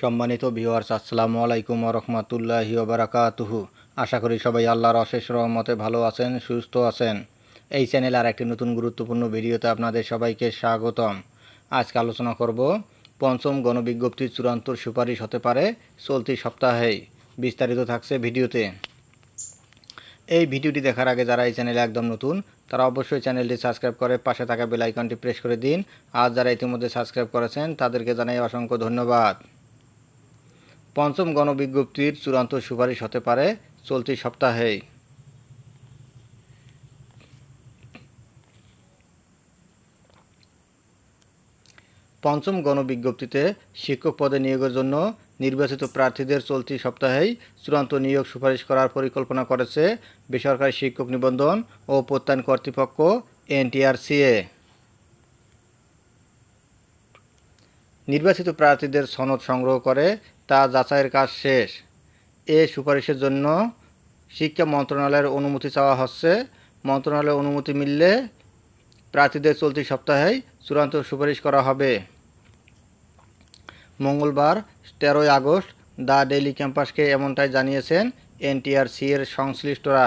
সম্মানিত ভিউয়ার্স আসসালামু আলাইকুম রহমতুল্লাহি ওবরাকাতুহু আশা করি সবাই আল্লাহর অশেষ রহমতে ভালো আছেন, সুস্থ আছেন। এই চ্যানেল আর একটি নতুন গুরুত্বপূর্ণ ভিডিওতে আপনাদের সবাইকে স্বাগতম। আজকে আলোচনা করব পঞ্চম গণবিজ্ঞপ্তির চূড়ান্ত সুপারিশ হতে পারে চলতি সপ্তাহেই। বিস্তারিত থাকছে ভিডিওতে। এই ভিডিওটি দেখার আগে যারা এই চ্যানেলে একদম নতুন, তারা অবশ্যই চ্যানেলটি সাবস্ক্রাইব করে পাশে থাকা বেল আইকনটি প্রেস করে দিন। আর যারা ইতিমধ্যে সাবস্ক্রাইব করেছেন, তাদেরকে জানাই অসংখ্য ধন্যবাদ। পঞ্চম গণবিজ্ঞপ্তির চূড়ান্ত সুপারিশ হতে পারে চলতি সপ্তাহেই। পঞ্চম গণবিজ্ঞপ্তিতে শিক্ষক পদে নিয়োগের জন্য নির্বাচিত প্রার্থীদের চলতি সপ্তাহেই চূড়ান্ত নিয়োগ সুপারিশ করার পরিকল্পনা করেছে বেসরকারি শিক্ষক নিবন্ধন ও প্রত্যয়ন কর্তৃপক্ষ এনটিআরসিএ। নির্বাচিত প্রার্থীদের সনদ সংগ্রহ করে তা যাচাইয়ের কাজ শেষ। এ সুপারিশের জন্য শিক্ষা মন্ত্রণালয়ের অনুমতি চাওয়া হচ্ছে। মন্ত্রণালয়ের অনুমতি মিললে প্রার্থীদের চলতি সপ্তাহেই চূড়ান্ত সুপারিশ করা হবে। মঙ্গলবার তেরোই আগস্ট দ্য ডেইলি ক্যাম্পাসকে এমনটাই জানিয়েছেন এনটিআরসি এর সংশ্লিষ্টরা।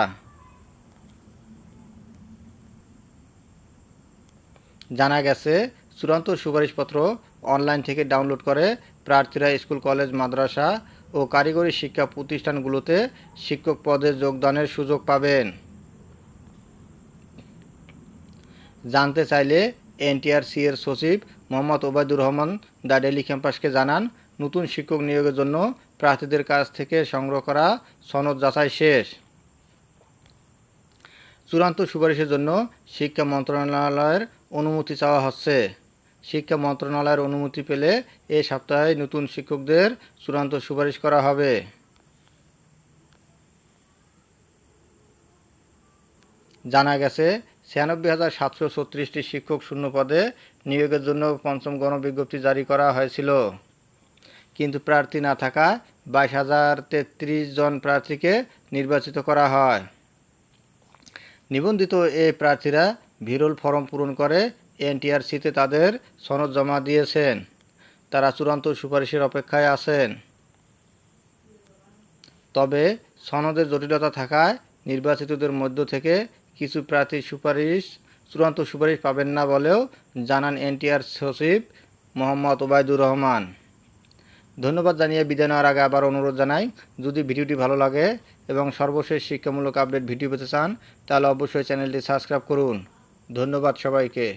জানা গেছে, চূড়ান্ত সুপারিশপত্র অনলাইন থেকে ডাউনলোড করে প্রার্থীরা স্কুল, কলেজ, মাদ্রাসা ও কারিগরি শিক্ষা প্রতিষ্ঠানগুলোতে শিক্ষক পদে যোগদানের সুযোগ পাবেন। জানতে চাইলে এনটিআরসি এর সচিব মোহাম্মদ ওবায়দুর রহমান দ্য ডেলি ক্যাম্পাসকে জানান, নতুন শিক্ষক নিয়োগের জন্য প্রার্থীদের কাছ থেকে সংগ্রহ করা সনদ যাচাই শেষ। চূড়ান্ত সুপারিশের জন্য শিক্ষা মন্ত্রণালয়ের অনুমতি চাওয়া হচ্ছে। শিক্ষা মন্ত্রণালয়ের অনুমতি পেলে এ সপ্তাহে নতুন শিক্ষকদের চূড়ান্ত সুপারিশ করা হবে। জানা গেছে, ছিয়ানব্বই হাজার সাতশো ছত্রিশটি শিক্ষক শূন্য পদে নিয়োগের জন্য পঞ্চম গণবিজ্ঞপ্তি জারি করা হয়েছিল। কিন্তু প্রার্থী না থাকা বাইশ হাজার তেত্রিশ জন প্রার্থীকে নির্বাচিত করা হয়। নিবন্ধিত এই প্রার্থীরা ভিরল ফর্ম পূরণ করে এনটিআরসিতে তাদের সনদ জমা দিয়েছেন। তারা চূড়ান্ত সুপারিশের অপেক্ষায় আছেন। তবে সনদের জটিলতা থাকায় নির্বাচিতদের মধ্য থেকে কিছু প্রার্থী সুপারিশ, চূড়ান্ত সুপারিশ পাবেন না বলেও জানান এনটিআর সচিব মোহাম্মদ ওবায়দুর রহমান। ধন্যবাদ জানিয়ে বিদায় নেওয়ার আগে আবার অনুরোধ জানাই, যদি ভিডিওটি ভালো লাগে এবং সর্বশেষ শিক্ষামূলক আপডেট ভিডিও পেতে চান, তাহলে অবশ্যই চ্যানেলটি সাবস্ক্রাইব করুন। ধন্যবাদ সবাইকে।